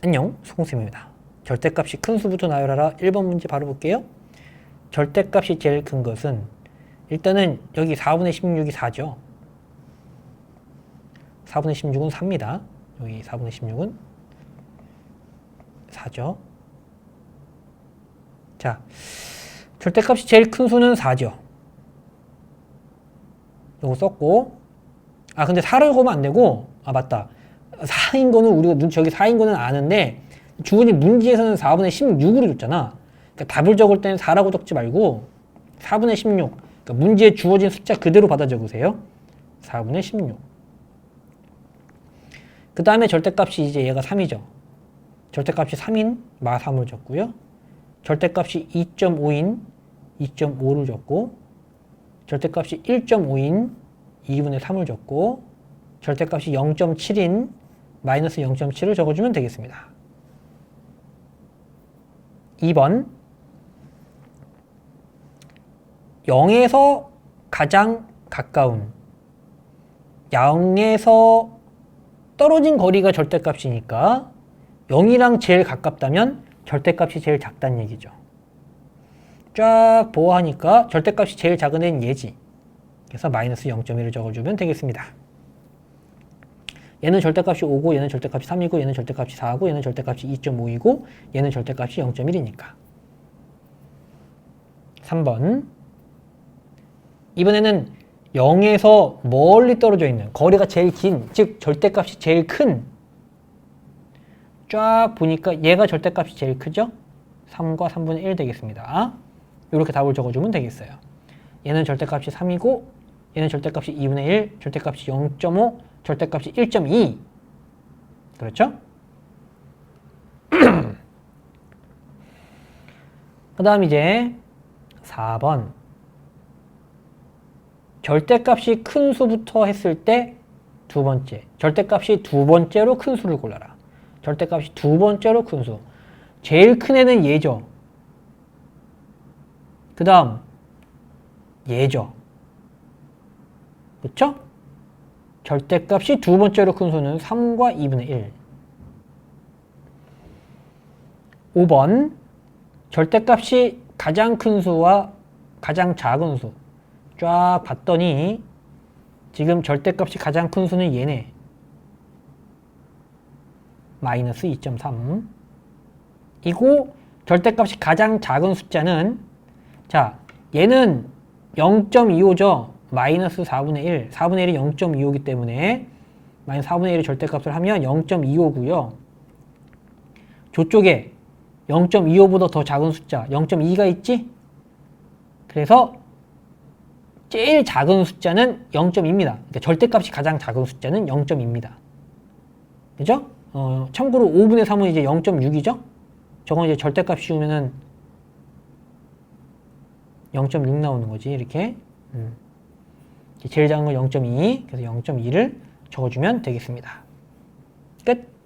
안녕, 수공쌤입니다. 절대값이 큰 수부터 나열하라. 1번 문제 바로 볼게요. 절대값이 제일 큰 것은 일단은 여기 4분의 16이 4죠. 4분의 16은 4입니다. 여기 4분의 16은 4죠. 자, 절대값이 제일 큰 수는 4죠. 요거 썼고 아 근데 4를 보면 안 되고 아 맞다 4인 거는 우리가 눈 저기 4인 거는 아는데 주문이 문제에서는 4분의 16으로 줬잖아. 그러니까 답을 적을 때는 4라고 적지 말고 4분의 16 그러니까 문제에 주어진 숫자 그대로 받아 적으세요. 4분의 16 그 다음에 절대값이 이제 얘가 3이죠. 절대값이 3인 마 3을 적고요. 절대값이 2.5인 2.5를 적고 절대값이 1.5인 2분의 3을 적고 절대값이 0.7인 마이너스 0.7을 적어주면 되겠습니다. 2번 0에서 가장 가까운 0에서 떨어진 거리가 절대값이니까 0이랑 제일 가깝다면 절대값이 제일 작다는 얘기죠. 쫙 보호하니까 절대값이 제일 작은 애는 얘지. 그래서 마이너스 0.1을 적어주면 되겠습니다. 얘는 절대값이 5고 얘는 절대값이 3이고 얘는 절대값이 4고 얘는 절대값이 2.5이고 얘는 절대값이 0.1이니까. 3번 이번에는 0에서 멀리 떨어져 있는 거리가 제일 긴, 즉 절대값이 제일 큰 쫙 보니까 얘가 절대값이 제일 크죠? 3과 3분의 1 되겠습니다. 이렇게 답을 적어주면 되겠어요. 얘는 절대값이 3이고 얘는 절대값이 2분의 1, 절대값이 0.5, 절대값이 1.2 그렇죠? 그 다음 이제 4번 절대값이 큰 수부터 했을 때 두 번째 절대값이 두 번째로 큰 수를 골라라 절대값이 두 번째로 큰 수 제일 큰 애는 얘죠 그 다음 얘죠. 그쵸? 절대값이 두 번째로 큰 수는 3과 2분의 1. 5번 절대값이 가장 큰 수와 가장 작은 수. 쫙 봤더니 지금 절대값이 가장 큰 수는 얘네. 마이너스 2.3. 이고 절대값이 가장 작은 숫자는 자, 얘는 0.25죠. 마이너스 4분의 1. 4분의 1이 0.25이기 때문에 마이너스 4분의 1의 절대값을 하면 0.25고요. 저쪽에 0.25보다 더 작은 숫자 0.2가 있지? 그래서 제일 작은 숫자는 0.2입니다. 그러니까 절대값이 가장 작은 숫자는 0.2입니다. 그죠? 어, 참고로 5분의 3은 이제 0.6이죠? 저건 이제 절대값 씌우면은 0.6 나오는 거지 이렇게 음. 제일 작은 건 0.2 그래서 0.2를 적어주면 되겠습니다. 끝